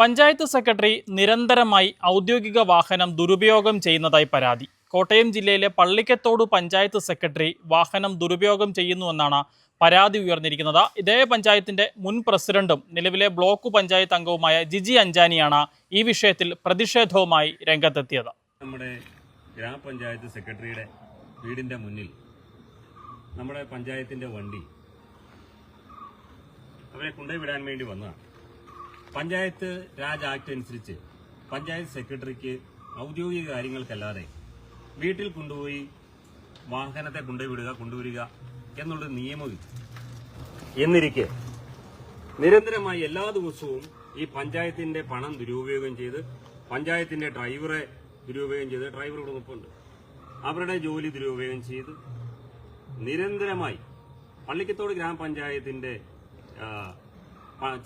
Panchayat secretary നിരന്തരമായി ഔദ്യോഗിക വാഹനം ദുരുപയോഗം ചെയ്യുന്നതായി പരാതി. കോട്ടയം ജില്ലയിലെ പള്ളിക്കത്തോട് പഞ്ചായത്ത് സെക്രട്ടറി വാഹനം ദുരുപയോഗം ചെയ്യുന്നുവെന്നാണ് പരാതി ഉയർന്നിരിക്കുന്നത്. ഇതേ പഞ്ചായത്തിന്റെ മുൻ പ്രസിഡന്റും നിലവിലെ ബ്ലോക്ക് പഞ്ചായത്ത് അംഗവുമായ ജിജി അഞ്ചാനിയാണ് ഈ വിഷയത്തിൽ പ്രതിഷേധവുമായി രംഗത്തെത്തിയത്. നമ്മുടെ ഗ്രാമപഞ്ചായത്ത് സെക്രട്ടറിയുടെ വീടിന്റെ മുന്നിൽ നമ്മുടെ പഞ്ചായത്തിന്റെ വണ്ടി അവരെ കൊണ്ടുപോയി വിടാൻ വേണ്ടി വന്നതാണ്. പഞ്ചായത്ത് രാജ് ആക്ട് അനുസരിച്ച് പഞ്ചായത്ത് സെക്രട്ടറിക്ക് ഔദ്യോഗിക കാര്യങ്ങൾക്കല്ലാതെ വീട്ടിൽ കൊണ്ടുപോയി വാഹനത്തെ കൊണ്ടുവിടുക കൊണ്ടുവരിക എന്നുള്ളൊരു നിയമമില്ല എന്നിരിക്കെ നിരന്തരമായി എല്ലാ ദിവസവും ഈ പഞ്ചായത്തിന്റെ പണം ദുരുപയോഗം ചെയ്ത് പഞ്ചായത്തിന്റെ ഡ്രൈവറെ ദുരുപയോഗം ചെയ്ത് ഡ്രൈവർ ഇവിടെ അവരുടെ ജോലി ദുരുപയോഗം ചെയ്ത് നിരന്തരമായി പള്ളിക്കത്തോട് ഗ്രാമപഞ്ചായത്തിന്റെ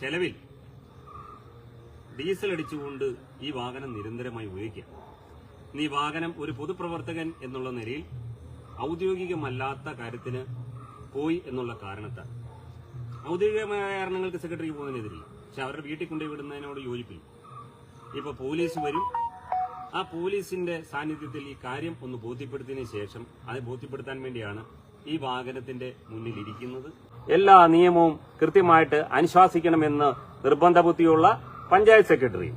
ചെലവിൽ ഡീസൽ അടിച്ചുകൊണ്ട് ഈ വാഹനം നിരന്തരമായി ഉപയോഗിക്കുക. ഈ വാഹനം ഒരു പൊതുപ്രവർത്തകൻ എന്നുള്ള നിലയിൽ ഔദ്യോഗികമല്ലാത്ത കാര്യത്തിന് പോയി എന്നുള്ള കാരണത്താൽ ഔദ്യോഗികമായ കാരണങ്ങൾക്ക് സെക്രട്ടറിക്ക് പോകുന്നതിനെതിരില്ല പക്ഷെ അവരുടെ വീട്ടിൽ കൊണ്ടുപോയി വിടുന്നതിനോട് യോജിപ്പില്ല. ഇപ്പൊ പോലീസ് വരും. ആ പോലീസിന്റെ സാന്നിധ്യത്തിൽ ഈ കാര്യം ഒന്ന് ബോധ്യപ്പെടുത്തിയതിനു ശേഷം അത് ബോധ്യപ്പെടുത്താൻ വേണ്ടിയാണ് ഈ വാഹനത്തിന്റെ മുന്നിൽ ഇരിക്കുന്നത്. എല്ലാ നിയമവും കൃത്യമായിട്ട് അനുശാസിക്കണമെന്ന് നിർബന്ധ ബുദ്ധിയുള്ള പഞ്ചായത്ത് സെക്രട്ടറി.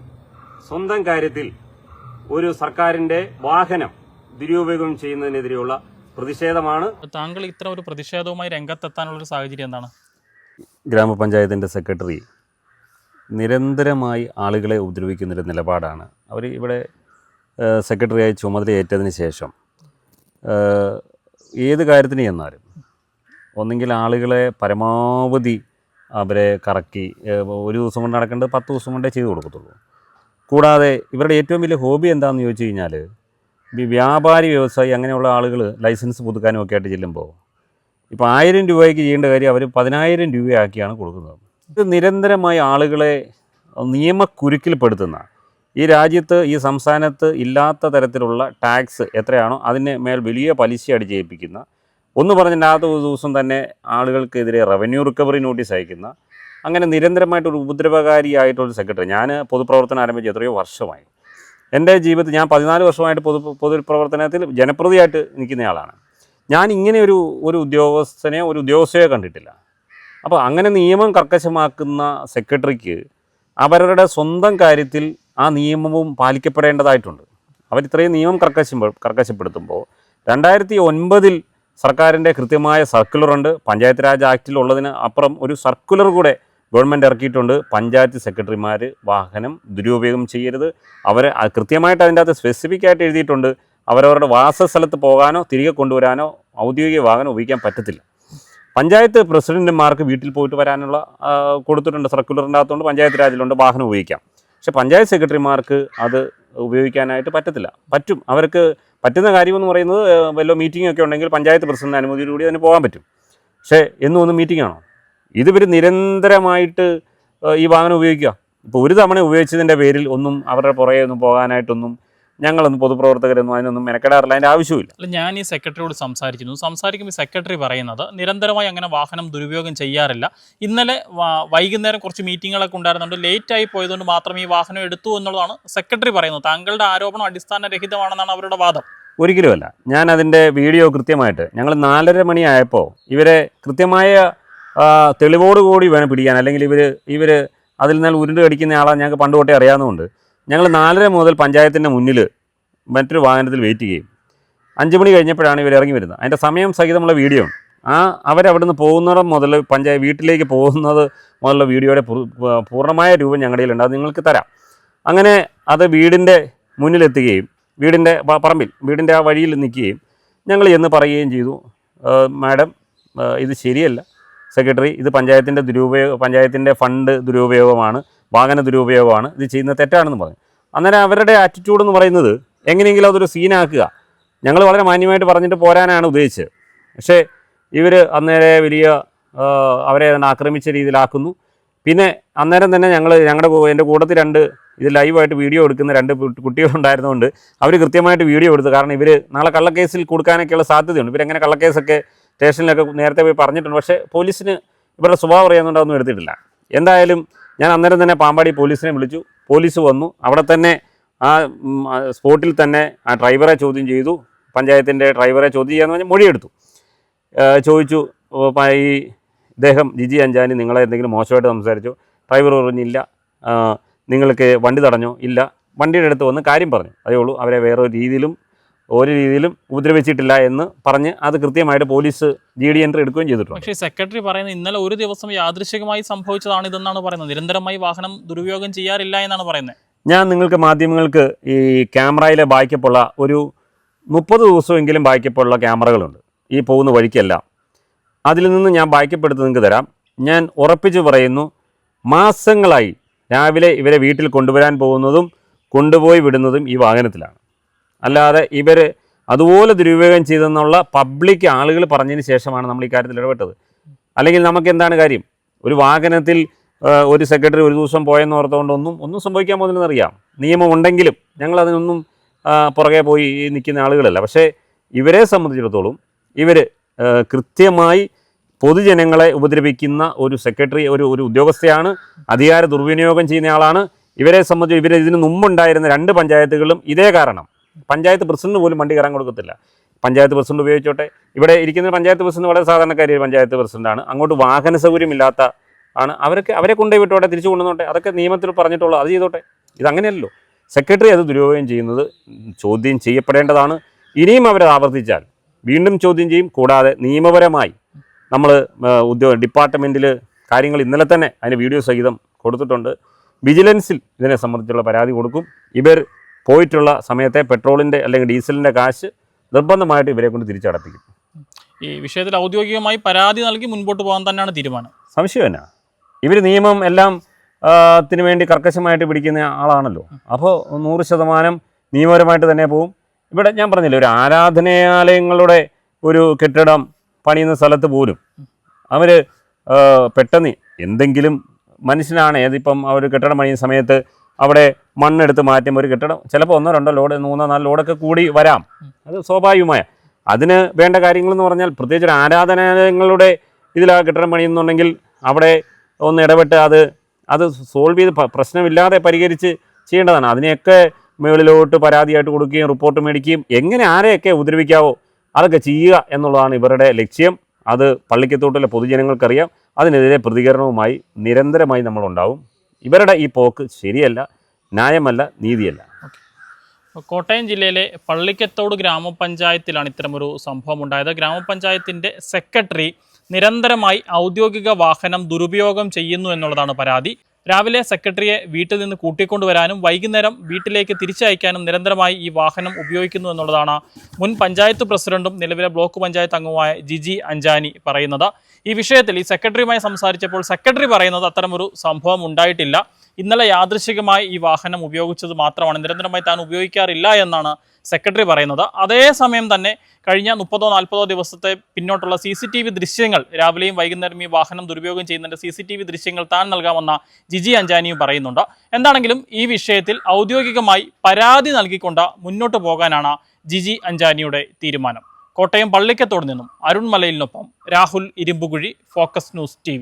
സ്വന്തം കാര്യത്തിൽ ഒരു സർക്കാരിന്റെ വാഹനം ദുരുപയോഗം ചെയ്യുന്നതിനെതിരെയുള്ള പ്രതിഷേധമാണ്. താങ്കൾ ഇത്ര ഒരു പ്രതിഷേധവുമായി രംഗത്തെത്താനുള്ള ഒരു സാഹചര്യം എന്താണ്? ഗ്രാമപഞ്ചായത്തിന്റെ സെക്രട്ടറി നിരന്തരമായി ആളുകളെ ഉപദ്രവിക്കുന്നൊരു നിലപാടാണ്. അവർ ഇവിടെ സെക്രട്ടറിയായി ചുമതലയേറ്റതിന് ശേഷം ഏത് കാര്യത്തിന് ചെന്നാലും ഒന്നെങ്കിൽ ആളുകളെ പരമാവധി അവരെ കറക്കി ഒരു ദിവസം കൊണ്ട് നടക്കേണ്ടത് പത്ത് ദിവസം കൊണ്ടേ ചെയ്തു കൊടുക്കത്തുള്ളൂ. കൂടാതെ ഇവരുടെ ഏറ്റവും വലിയ ഹോബി എന്താണെന്ന് ചോദിച്ചു കഴിഞ്ഞാൽ വ്യാപാരി വ്യവസായി അങ്ങനെയുള്ള ആളുകൾ ലൈസൻസ് പുതുക്കാനും ഒക്കെ ആയിട്ട് ചെല്ലുമ്പോൾ ഇപ്പോൾ ആയിരം രൂപയ്ക്ക് ചെയ്യേണ്ട കാര്യം അവർ പതിനായിരം രൂപയാക്കിയാണ് കൊടുക്കുന്നത്. ഇത് നിരന്തരമായി ആളുകളെ നിയമക്കുരുക്കിൽപ്പെടുത്തുന്ന ഈ രാജ്യത്ത് ഈ സംസ്ഥാനത്ത് ഇല്ലാത്ത തരത്തിലുള്ള ടാക്സ് എത്രയാണോ അതിന് മേൽ വലിയ പലിശ അടിച്ചേൽപ്പിക്കുന്ന ഒന്ന് പറഞ്ഞില്ലാത്ത ഒരു ദിവസം തന്നെ ആളുകൾക്കെതിരെ റവന്യൂ റിക്കവറി നോട്ടീസ് അയക്കുന്ന അങ്ങനെ നിരന്തരമായിട്ടൊരു ഉപദ്രവകാരിയായിട്ടൊരു സെക്രട്ടറി ഞാൻ പൊതുപ്രവർത്തനം ആരംഭിച്ച് എത്രയോ വർഷമായി. എന്റെ ജീവിതത്തിൽ ഞാൻ പതിനാല് വർഷമായിട്ട് പൊതു പൊതുപ്രവർത്തനത്തിൽ ജനപ്രതിയായിട്ട് നിൽക്കുന്നയാളാണ് ഞാൻ ഇങ്ങനെ ഒരു ഒരു ഉദ്യോഗസ്ഥനെ ഒരു ഉദ്യോഗസ്ഥയെ കണ്ടിട്ടില്ല. അപ്പോൾ അങ്ങനെ നിയമം കർക്കശമാക്കുന്ന സെക്രട്ടറിക്ക് അവരുടെ സ്വന്തം കാര്യത്തിൽ ആ നിയമവും പാലിക്കപ്പെടേണ്ടതായിട്ടുണ്ട്. അവരിത്രയും നിയമം കർക്കശം കർക്കശപ്പെടുത്തുമ്പോൾ രണ്ടായിരത്തി ഒൻപതിൽ സർക്കാരിന്റെ കൃത്യമായ സർക്കുലറുണ്ട് പഞ്ചായത്ത് രാജ് ആക്റ്റിൽ ഉള്ളതിന് അപ്പുറം ഒരു സർക്കുലർ കൂടെ ഗവൺമെന്റ് ഇറക്കിയിട്ടുണ്ട്. പഞ്ചായത്ത് സെക്രട്ടറിമാർ വാഹനം ദുരുപയോഗം ചെയ്യരുത്. അവരെ കൃത്യമായിട്ട് അതിന്റെ അകത്ത് സ്പെസിഫിക് ആയിട്ട് എഴുതിയിട്ടുണ്ട്. അവരവരുടെ വാസസ്ഥലത്ത് പോകാനോ തിരികെ കൊണ്ടുവരാനോ ഔദ്യോഗിക വാഹനം ഉപയോഗിക്കാൻ പറ്റത്തില്ല. പഞ്ചായത്ത് പ്രസിഡന്റുമാർക്ക് വീട്ടിൽ പോയിട്ട് വരാനുള്ള കൊടുത്തിട്ടുണ്ട്. സർക്കുലറിന്റെ അകത്തുകൊണ്ട് പഞ്ചായത്ത് രാജിലുണ്ട് വാഹനം ഉപയോഗിക്കാം. പക്ഷേ പഞ്ചായത്ത് സെക്രട്ടറിമാർക്ക് അത് ഉപയോഗിക്കാനായിട്ട് പറ്റത്തില്ല. പറ്റും. അവർക്ക് പറ്റുന്ന കാര്യമെന്ന് പറയുന്നത് വല്ല മീറ്റിംഗ് ഒക്കെ ഉണ്ടെങ്കിൽ പഞ്ചായത്ത് പ്രസിഡന്റ് അനുമതിയോടുകൂടി അതിന് പോകാൻ പറ്റും. പക്ഷേ എന്നും ഒന്ന് മീറ്റിംഗ് ആണോ? ഇതിവർ നിരന്തരമായിട്ട് ഈ വാഹനം ഉപയോഗിക്കുക. ഇപ്പോൾ ഒരു തവണ ഉപയോഗിച്ചതിന്റെ പേരിൽ ഒന്നും അവരുടെ പുറകെ ഒന്നും പോകാനായിട്ടൊന്നും ഞങ്ങളൊന്നും പൊതുപ്രവർത്തകരൊന്നും അതിനൊന്നും മെനക്കെടാറില്ല. അതിന്റെ ആവശ്യമില്ല അല്ല ഞാൻ ഈ സെക്രട്ടറിയോട് സംസാരിക്കുന്നു. സംസാരിക്കുമ്പോൾ സെക്രട്ടറി പറയുന്നത് നിരന്തരമായി അങ്ങനെ വാഹനം ദുരുപയോഗം ചെയ്യാറില്ല. ഇന്നലെ വൈകുന്നേരം കുറച്ച് മീറ്റിങ്ങുകളൊക്കെ ഉണ്ടായിരുന്നുണ്ട്. ആയി പോയതുകൊണ്ട് മാത്രം ഈ വാഹനം എടുത്തു എന്നുള്ളതാണ് സെക്രട്ടറി പറയുന്നത്. താങ്കളുടെ ആരോപണം അടിസ്ഥാനരഹിതമാണെന്നാണ് അവരുടെ വാദം. ഒരിക്കലുമല്ല. ഞാൻ അതിന്റെ വീഡിയോ കൃത്യമായിട്ട് ഞങ്ങൾ നാലര മണിയായപ്പോൾ ഇവരെ കൃത്യമായ തെളിവോടുകൂടി വേണം പിടിക്കാൻ. അല്ലെങ്കിൽ ഇവർ ഇവർ അതിൽ നിന്ന് ഉരുണ്ട് കടിക്കുന്ന ആളാണ് ഞങ്ങൾക്ക് പണ്ട് തൊട്ടേ അറിയാവുന്നതുകൊണ്ട്. ഞങ്ങൾ നാലര മുതൽ പഞ്ചായത്തിന്റെ മുന്നിൽ മറ്റൊരു വാഹനത്തിൽ വെയിറ്റ് ചെയ്യും അഞ്ച് മണി കഴിഞ്ഞപ്പോഴാണ് ഇവർ ഇറങ്ങി വരുന്നത്. അതിന്റെ സമയം സഹിതമുള്ള വീഡിയോ ആ അവരവിടുന്ന് പോകുന്നിടം മുതൽ പഞ്ചായത്ത് വീട്ടിലേക്ക് പോകുന്നത് മുതലുള്ള വീഡിയോയുടെ പൂർണമായ രൂപം ഞങ്ങളുടെ കയ്യിലുണ്ട്. അത് നിങ്ങൾക്ക് തരാം. അങ്ങനെ അത് വീടിന്റെ മുന്നിലെത്തുകയും വീടിന്റെ പറമ്പിൽ വീടിന്റെ ആ വഴിയിൽ നിൽക്കുകയും ഞങ്ങൾ എന്ന് പറയുകയും ചെയ്തു. മാഡം ഇത് ശരിയല്ല. സെക്രട്ടറി ഇത് പഞ്ചായത്തിന്റെ ദുരുപയോഗ പഞ്ചായത്തിന്റെ ഫണ്ട് ദുരുപയോഗമാണ് വാഹന ദുരുപയോഗമാണ്. ഇത് ചെയ്യുന്ന തെറ്റാണെന്ന് പറഞ്ഞു. അന്നേരം അവരുടെ ആറ്റിറ്റ്യൂഡ് എന്ന് പറയുന്നത് എങ്ങനെയെങ്കിലും അതൊരു സീനാക്കുക ഞങ്ങൾ വളരെ മാന്യമായിട്ട് പറഞ്ഞിട്ട് പോരാനാണ് ഉദ്ദേശിച്ചത്. പക്ഷേ ഇവർ അന്നേരം വലിയ അവരെ ആക്രമിച്ച രീതിയിലാക്കുന്നു. പിന്നെ അന്നേരം തന്നെ ഞങ്ങൾ ഞങ്ങളുടെ എന്റെ കൂട്ടത്തിൽ രണ്ട് ഇത് ലൈവായിട്ട് വീഡിയോ എടുക്കുന്ന രണ്ട് കുട്ടികളുണ്ടായിരുന്നതുകൊണ്ട് അവർ കൃത്യമായിട്ട് വീഡിയോ എടുത്തു. കാരണം ഇവർ നാളെ കള്ളക്കേസിൽ കൊടുക്കാനൊക്കെയുള്ള സാധ്യതയുണ്ട്. ഇവരെങ്ങനെ കള്ളക്കേസൊക്കെ സ്റ്റേഷനിലൊക്കെ നേരത്തെ പോയി പറഞ്ഞിട്ടുണ്ട്. പക്ഷേ പോലീസിന് ഇവരുടെ സ്വഭാവം അറിയാവുന്നതുകൊണ്ട് അതൊന്നും എടുത്തിട്ടില്ല. എന്തായാലും ഞാൻ അന്നേരം തന്നെ പാമ്പാടി പോലീസിനെ വിളിച്ചു. പോലീസ് വന്നു. അവിടെ തന്നെ ആ സ്പോട്ടിൽ തന്നെ ആ ഡ്രൈവറെ ചോദ്യം ചെയ്തു. പഞ്ചായത്തിന്റെ ഡ്രൈവറെ ചോദ്യം ചെയ്യാന്ന് പറഞ്ഞാൽ മൊഴിയെടുത്തു. ചോദിച്ചു ഈ ഇദ്ദേഹം ജിജി അഞ്ചാനി നിങ്ങളെ എന്തെങ്കിലും മോശമായിട്ട് സംസാരിച്ചു? ഡ്രൈവർ പറഞ്ഞില്ല. നിങ്ങൾക്ക് വണ്ടി തടഞ്ഞോ? ഇല്ല. വണ്ടിയുടെ അടുത്ത് വന്ന് കാര്യം പറഞ്ഞു. അതേ ഉള്ളൂ. അവരെ വേറെ ഒരു രീതിയിലും ഒരു രീതിയിലും ഉപദ്രവിച്ചിട്ടില്ല എന്ന് പറഞ്ഞ് അത് കൃത്യമായിട്ട് പോലീസ് ജി ഡി എൻട്രി എടുക്കുകയും ചെയ്തിട്ടുണ്ട്. പക്ഷേ സെക്രട്ടറി പറയുന്നത് ഇന്നലെ ഒരു ദിവസം യാദൃശികമായി സംഭവിച്ചതാണ് ഇതെന്നാണ് പറയുന്നത്. നിരന്തരമായി വാഹനം ദുരുപയോഗം ചെയ്യാറില്ല എന്നാണ് പറയുന്നത്. ഞാൻ നിങ്ങൾക്ക് മാധ്യമങ്ങൾക്ക് ഈ ക്യാമറയിലെ ബാക്കപ്പുള്ള ഒരു മുപ്പത് ദിവസമെങ്കിലും ബാക്കപ്പുള്ള ക്യാമറകളുണ്ട്. ഈ പോകുന്ന വഴിക്കല്ല. അതിൽ നിന്ന് ഞാൻ ബാക്കപ്പെടുത്ത് നിങ്ങൾക്ക് തരാം. ഞാൻ ഉറപ്പിച്ച് പറയുന്നു മാസങ്ങളായി രാവിലെ ഇവരെ വീട്ടിൽ കൊണ്ടുവരാൻ പോകുന്നതും കൊണ്ടുപോയി വിടുന്നതും ഈ വാഹനത്തിലാണ്. അല്ലാതെ ഇവർ അതുപോലെ ദുരുപയോഗം ചെയ്തെന്നുള്ള പബ്ലിക് ആളുകൾ പറഞ്ഞതിന് ശേഷമാണ് നമ്മൾ ഈ കാര്യത്തിൽ ഇടപെട്ടത്. അല്ലെങ്കിൽ നമുക്ക് എന്താണ് കാര്യം? ഒരു വാഹനത്തിൽ ഒരു സെക്രട്ടറി ഒരു ദിവസം പോയെന്ന് ഓർത്തുകൊണ്ട് ഒന്നും ഒന്നും സംഭവിക്കാൻ പോകുന്നില്ലെന്ന് അറിയാം. നിയമം ഉണ്ടെങ്കിലും ഞങ്ങൾ അതിനൊന്നും പുറകെ പോയി നിൽക്കുന്ന ആളുകളല്ല. പക്ഷേ ഇവരെ സംബന്ധിച്ചിടത്തോളം ഇവർ കൃത്യമായി പൊതുജനങ്ങളെ ഉപദ്രവിക്കുന്ന ഒരു സെക്രട്ടറി ഒരു ഒരു ഉദ്യോഗസ്ഥയാണ് അധികാര ദുർവിനിയോഗം ചെയ്യുന്ന ആളാണ്. ഇവരെ സംബന്ധിച്ച് ഇവർ ഇതിന് മുമ്പുണ്ടായിരുന്ന രണ്ട് പഞ്ചായത്തുകളും ഇതേ കാരണം. പഞ്ചായത്ത് പ്രസിഡന്റ് പോലും വണ്ടി കയറാൻ കൊടുക്കത്തില്ല. പഞ്ചായത്ത് പ്രസിഡന്റ് ഉപയോഗിച്ചോട്ടെ. ഇവിടെ ഇരിക്കുന്ന പഞ്ചായത്ത് പ്രസിഡന്റ് വളരെ സാധാരണക്കാരി പഞ്ചായത്ത് പ്രസിഡന്റാണ് അങ്ങോട്ട് വാഹന സൗകര്യമില്ലാത്ത ആണ്. അവരൊക്കെ അവരെ കൊണ്ടേ വിട്ടോട്ടെ തിരിച്ചു കൊണ്ടുവന്നോട്ടെ. അതൊക്കെ നിയമത്തിൽ പറഞ്ഞിട്ടുള്ളൂ അത് ചെയ്തോട്ടെ. ഇതങ്ങനെയല്ലോ സെക്രട്ടറി അത് ദുരുപയോഗം ചെയ്യുന്നത് ചോദ്യം ചെയ്യപ്പെടേണ്ടതാണ്. ഇനിയും അവരത് ആവർത്തിച്ചാൽ വീണ്ടും ചോദ്യം ചെയ്യും. കൂടാതെ നിയമപരമായി നമ്മൾ ഉദ്യോഗ ഡിപ്പാർട്ട്മെന്റിൽ കാര്യങ്ങൾ ഇന്നലെ തന്നെ അതിന് വീഡിയോ സഹിതം കൊടുത്തിട്ടുണ്ട്. വിജിലൻസിൽ ഇതിനെ സംബന്ധിച്ചുള്ള പരാതി കൊടുക്കും. ഇവർ പോയിട്ടുള്ള സമയത്തെ പെട്രോളിന്റെ അല്ലെങ്കിൽ ഡീസലിന്റെ കാശ് നിർബന്ധമായിട്ട് ഇവരെ കൊണ്ട് തിരിച്ചടപ്പിക്കും. ഈ വിഷയത്തിൽ ഔദ്യോഗികമായി പരാതി നൽകി മുൻപോട്ട് പോകാൻ തന്നെയാണ് തീരുമാനം. സംശയം എന്നാ? ഇവർ നിയമം എല്ലാം ത്തിന് വേണ്ടി കർക്കശമായിട്ട് പിടിക്കുന്ന ആളാണല്ലോ. അപ്പോൾ നൂറ് ശതമാനം നിയമപരമായിട്ട് തന്നെ പോവും. ഇവിടെ ഞാൻ പറഞ്ഞില്ല ഒരു ആരാധനാലയങ്ങളുടെ ഒരു കെട്ടിടം പണിയുന്ന സ്ഥലത്ത് പോലും അവർ പെട്ടെന്ന് എന്തെങ്കിലും മനുഷ്യനാണ് ഏതിപ്പം അവർ ഒരു കെട്ടിടം പണിയുന്ന സമയത്ത് അവിടെ മണ്ണെടുത്ത് മാറ്റുമ്പോൾ ഒരു കെട്ടിടം ചിലപ്പോൾ ഒന്നോ രണ്ടോ ലോഡ് മൂന്നോ നാല് ലോഡൊക്കെ കൂടി വരാം. അത് സ്വാഭാവികമായ. അതിന് വേണ്ട കാര്യങ്ങളെന്ന് പറഞ്ഞാൽ പ്രത്യേകിച്ച് ഒരു ആരാധനാലയങ്ങളുടെ ഇതിലാ കെട്ടിടം പണിയുന്നുണ്ടെങ്കിൽ അവിടെ ഒന്ന് ഇടപെട്ട് അത് അത് സോൾവ് ചെയ്ത് പ്രശ്നമില്ലാതെ പരിഹരിച്ച് ചെയ്യേണ്ടതാണ്. അതിനെയൊക്കെ മുകളിലോട്ട് പരാതിയായിട്ട് കൊടുക്കുകയും റിപ്പോർട്ട് മേടിക്കുകയും എങ്ങനെ ആരെയൊക്കെ ഉപദ്രവിക്കാവോ അതൊക്കെ ചെയ്യുക എന്നുള്ളതാണ് ഇവരുടെ ലക്ഷ്യം. അത് പള്ളിക്കത്തോട്ടിലെ പൊതുജനങ്ങൾക്കറിയാം. അതിനെതിരെ പ്രതികരണവുമായി നിരന്തരമായി നമ്മളുണ്ടാവും. ഇവരുടെ ഈ പോക്ക് ശരിയല്ല. ന്യായമല്ല നീതിയല്ല. കോട്ടയം ജില്ലയിലെ പള്ളിക്കത്തോട് ഗ്രാമപഞ്ചായത്തിലാണ് ഇത്തരമൊരു സംഭവം ഉണ്ടായത് ഗ്രാമപഞ്ചായത്തിന്റെ സെക്രട്ടറി നിരന്തരമായി ഔദ്യോഗിക വാഹനം ദുരുപയോഗം ചെയ്യുന്നു എന്നുള്ളതാണ് പരാതി. രാവിലെ സെക്രട്ടറിയെ വീട്ടിൽ നിന്ന് കൂട്ടിക്കൊണ്ടുവരാനും വൈകുന്നേരം വീട്ടിലേക്ക് തിരിച്ചയക്കാനും നിരന്തരമായി ഈ വാഹനം ഉപയോഗിക്കുന്നു എന്നുള്ളതാണ് മുൻ പഞ്ചായത്ത് പ്രസിഡന്റും നിലവിലെ ബ്ലോക്ക് പഞ്ചായത്ത് അംഗവുമായ ജിജി അഞ്ചാനി പറയുന്നത്. ഈ വിഷയത്തിൽ ഈ സെക്രട്ടറിയുമായി സംസാരിച്ചപ്പോൾ സെക്രട്ടറി പറയുന്നത് അത്തരമൊരു സംഭവം ഉണ്ടായിട്ടില്ല. ഇന്നലെ യാദൃശികമായി ഈ വാഹനം ഉപയോഗിച്ചത് മാത്രമാണ്. നിരന്തരമായി താൻ ഉപയോഗിക്കാറില്ല എന്നാണ് സെക്രട്ടറി പറയുന്നത്. അതേസമയം തന്നെ കഴിഞ്ഞ മുപ്പതോ നാൽപ്പതോ ദിവസത്തെ പിന്നോട്ടുള്ള സി സി ടി വി ദൃശ്യങ്ങൾ രാവിലെയും വൈകുന്നേരം ഈ വാഹനം ദുരുപയോഗം ചെയ്യുന്നതിന്റെ സി സി ടി വി ദൃശ്യങ്ങൾ താൻ നൽകാമെന്ന ജിജി അഞ്ചാനിയും പറയുന്നുണ്ട്. എന്താണെങ്കിലും ഈ വിഷയത്തിൽ ഔദ്യോഗികമായി പരാതി നൽകിക്കൊണ്ട് മുന്നോട്ട് പോകാനാണ് ജിജി അഞ്ചാനിയുടെ തീരുമാനം. കോട്ടയം പള്ളിക്കത്തോട് നിന്നും അരുൺമലയിലിനൊപ്പം Rahul Irumbukuzhi focus news T